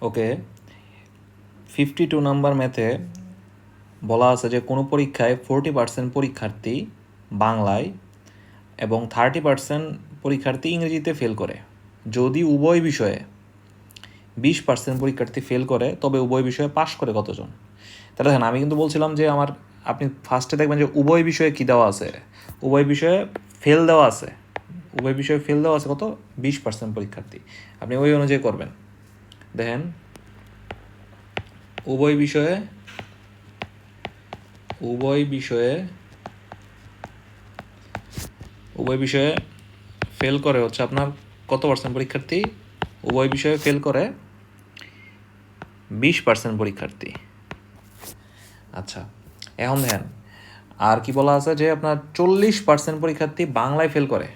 ওকে fifty two number ম্যাথে বলা আছে যে কোনো পরীক্ষায় ফোরটি পার্সেন্ট পরীক্ষার্থী বাংলায় এবং থার্টি পার্সেন্ট পরীক্ষার্থী ইংরেজিতে ফেল করে। যদি উভয় বিষয়ে বিশ পার্সেন্ট পরীক্ষার্থী ফেল করে, তবে উভয় বিষয়ে পাশ করে কতজন? তাহলে দেখেন, আমি কিন্তু বলছিলাম যে আমার, আপনি ফার্স্টে দেখবেন যে উভয় বিষয়ে কী দেওয়া আছে? উভয় বিষয়ে ফেল দেওয়া আছে। উভয় বিষয়ে ফেল দেওয়া আছে কত? বিশ পার্সেন্ট পরীক্ষার্থী। আপনি ওই অনুযায়ী করবেন। দেখেন, উভয় বিষয়ে উভয় বিষয়ে উভয় বিষয়ে ফেল করে হচ্ছে আপনার কত পার্সেন্ট পরীক্ষার্থী? উভয় বিষয়ে ফেল করে বিশ পার্সেন্ট পরীক্ষার্থী। আচ্ছা এখন দেখেন, আর কি বলা আছে যে আপনার চল্লিশ পার্সেন্ট পরীক্ষার্থী বাংলায় ফেল করে।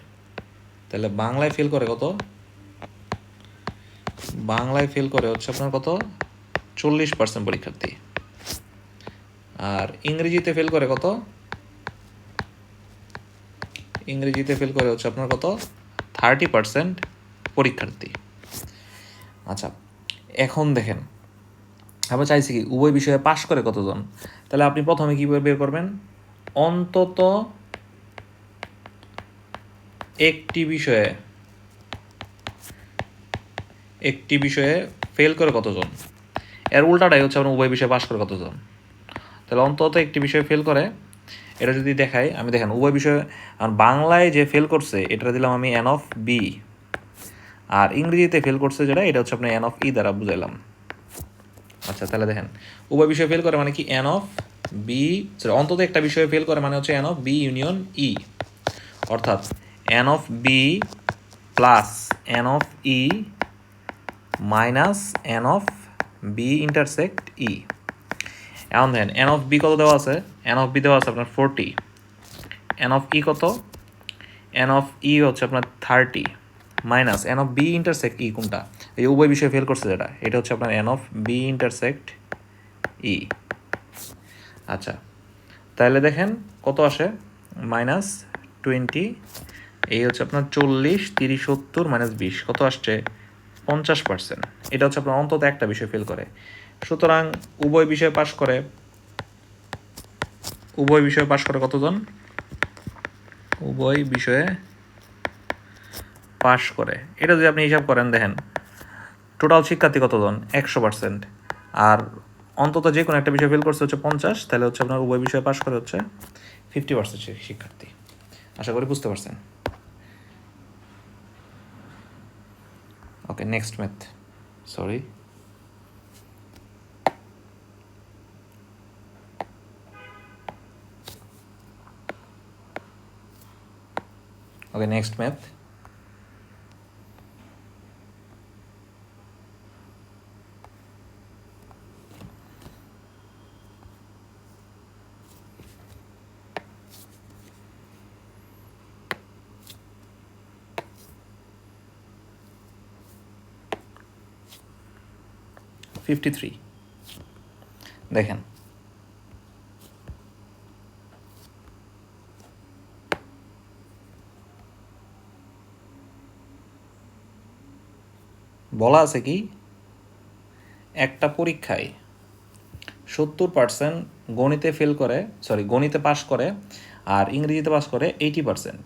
তাহলে বাংলায় ফেল করে কত? বাংলায় ফেল করে হচ্ছে আপনার কত? চল্লিশ পার্সেন্ট পরীক্ষার্থী। আর ইংরেজিতে ফেল করে কত? ইংরেজিতে ফেল করে হচ্ছে আপনার কত? থার্টি পার্সেন্ট পরীক্ষার্থী। আচ্ছা এখন দেখেন। আমরা চাইছি কি, উভয় বিষয়ে পাশ করে কতজন? তাহলে আপনি প্রথমে কীভাবে বের করবেন? অন্তত একটি বিষয়ে একটি বিষয়ে ফেল করে কতজন? এর উল্টাটাই হচ্ছে আপনার উভয় বিষয়ে পাশ করে কতজন? তাহলে অন্তত একটি বিষয়ে ফেল করে, এটা যদি দেখাই, আমি দেখেন, উভয় বিষয়ে বাংলায় যে ফেল করছে, এটা দিলাম আমি এন অফ বি আর ইংরেজিতে ফেল করছে যেটা, এটা হচ্ছে আপনার এন অফ ই দ্বারা বুঝাইলাম। আচ্ছা তাহলে দেখেন, উভয় বিষয়ে ফেল করে মানে কি? এন অফ বি অন্তত একটা বিষয়ে ফেল করে মানে হচ্ছে N of B union E অর্থাৎ N of B plus N of E minus N of B intersect E এখন দেখেন এন অফ বি কত দেওয়া আছে? এন অফ বি দেওয়া আছে আপনার ফোরটি এন অফ ই কত? এন অফ ই হচ্ছে আপনার thirty minus N of B intersect E কোনটা? এই উভয় বিষয়ে ফেল করছে যেটা, এটা হচ্ছে আপনার N of B intersect E আচ্ছা তাহলে দেখেন কত আসে? মাইনাস টোয়েন্টি এই হচ্ছে আপনার চল্লিশ, তিরিশ, সত্তর, মাইনাস বিশ। কত আসছে? পঞ্চাশ পার্সেন্ট এটা হচ্ছে আপনার অন্তত একটা বিষয় ফেল করে। সুতরাং উভয় বিষয়ে পাশ করে, উভয় বিষয়ে পাশ করে কতজন? উভয় বিষয়ে পাশ করে। এটা যদি আপনি হিসাব করেন, দেখেন টোটাল শিক্ষার্থী কতজন? একশো পার্সেন্ট আর অন্তত যে কোনো একটা বিষয় ফেল করছে হচ্ছে পঞ্চাশ, তাহলে হচ্ছে আপনার উভয় বিষয়ে পাশ করে হচ্ছে ফিফটি পার্সেন্ট শিক্ষার্থী। আশা করি বুঝতে পারছেন। Okay next math sorry Okay, next math. Fifty three দেখেন। বলা আছে কি? একটা পরীক্ষায় সত্তর পার্সেন্ট গণিতে ফেল করে সরি গণিতে পাস করে, আর ইংরেজিতে পাস করে এইটি পার্সেন্ট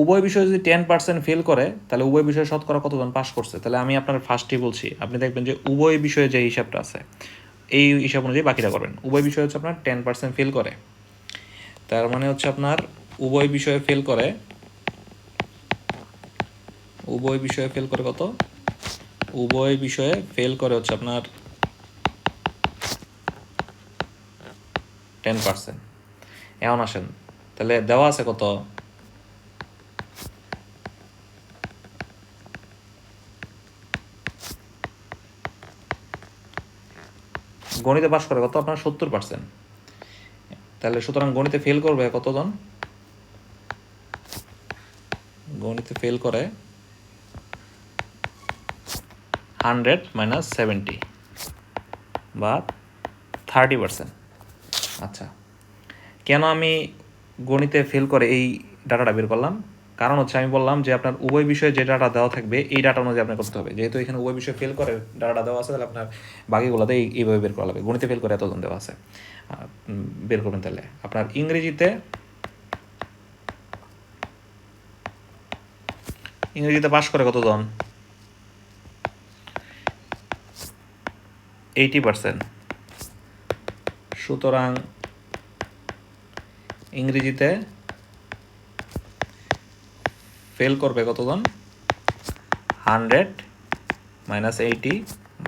উভয় বিষয়ে যদি টেন পার্সেন্ট ফেল করে, তাহলে উভয় বিষয়ে শতকরা কতজন পাস করছে? তাহলে আমি আপনার ফার্স্টই বলছি। আপনি দেখবেন যে উভয় বিষয়ে যে হিসাবটা আছে, এই হিসাব অনুযায়ী বাকিটা করবেন। উভয় বিষয় হচ্ছে আপনার টেন পার্সেন্ট ফেল করে। তার মানে হচ্ছে আপনার উভয় বিষয়ে ফেল করে, উভয় বিষয়ে ফেল করে কত? উভয় বিষয়ে ফেল করে হচ্ছে আপনার টেন পার্সেন্ট এমন আসেন। তাহলে দেওয়া আছে কত? গণিতে পাশ করে কত? আপনার সত্তর পার্সেন্ট তাহলে সুতরাং গণিতে ফেল করবে কতজন? গণিতে ফেল করে হান্ড্রেড মাইনাস সেভেন্টি বা থার্টি পার্সেন্ট আচ্ছা। কেন আমি গণিতে ফেল করে এই ডাটাটা বের করলাম? কারণ হচ্ছে আমি বললাম যে আপনার উভয় বিষয়ে যে ডাটা দেওয়া থাকবে, এই ডাটা অনুযায়ী আপনার করতে হবে। যেহেতু এখানে উভয় বিষয়ে ফেল করে ডাটা দেওয়া আছে, তাহলে আপনার বাকিগুলোতে এই- এইভাবে বের করা লাগবে। গণিতে ফেল করে এতজন দেওয়া আছে। বের করবেন তাহলে। আপনার ইংরেজিতে ইংরেজিতে পাশ করে কতজন? এইটি পার্সেন্ট সুতরাং ইংরেজিতে ফেল করবে কতজন? হান্ড্রেড মাইনাস এইটি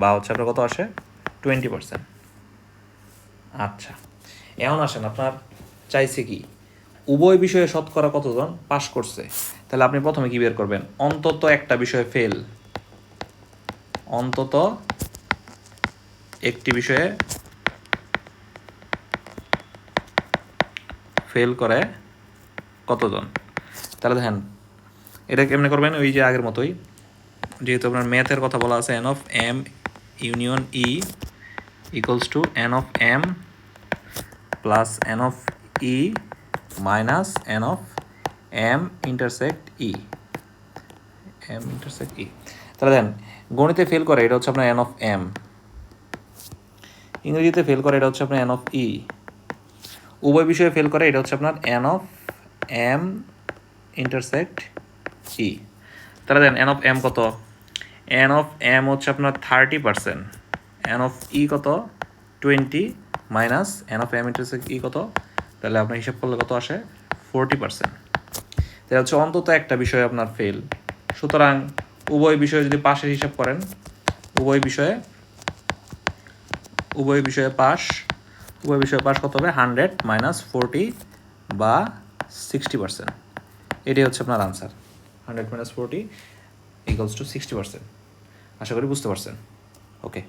বা হচ্ছে আপনার কত আসে? Twenty percent. আচ্ছা এখন আসেন, আপনার চাইছে কি? উভয় বিষয়ে শতকরা কতজন পাস করছে? তাহলে আপনি প্রথমে কি বের করবেন? অন্তত একটা বিষয়ে ফেল। অন্তত একটি বিষয়ে ফেল করে কতজন? তাহলে দেখেন এটা কেমনে করবেন? ওই যে আগের মতোই। যেহেতু আপনার ম্যাথের কথা বলা আছে n of M union E equals to n of M plus n of E minus n of M intersect E M intersect E তাহলে দেখেন গণিতে ফেল করে, এটা হচ্ছে আপনার এন অফ এম ইংরেজিতে ফেল করে, এটা হচ্ছে আপনার এন অফ ই উভয় বিষয়ে ফেল করে, এটা হচ্ছে আপনার n of M intersect E তাহলে দেন এন অফ এম কত? এন অফ এম হচ্ছে আপনার thirty percent n of E কত? Twenty minus n of M intersect E কত? তাহলে আপনার হিসাব করলে কত আসে? ফোরটি পার্সেন্ট তাহলে হচ্ছে অন্তত একটা বিষয় আপনার ফেল সুতরাং উভয় বিষয়ে যদি পাশের হিসাব করেন, উভয় বিষয়ে উভয় বিষয়ে পাস উভয় বিষয়ে পাস কত হবে? হান্ড্রেড মাইনাস ফোরটি বা সিক্সটি পার্সেন্ট এটাই হচ্ছে আপনার answer hundred minus forty equals to sixty percent আশা করি বুঝতে পারছেন। ওকে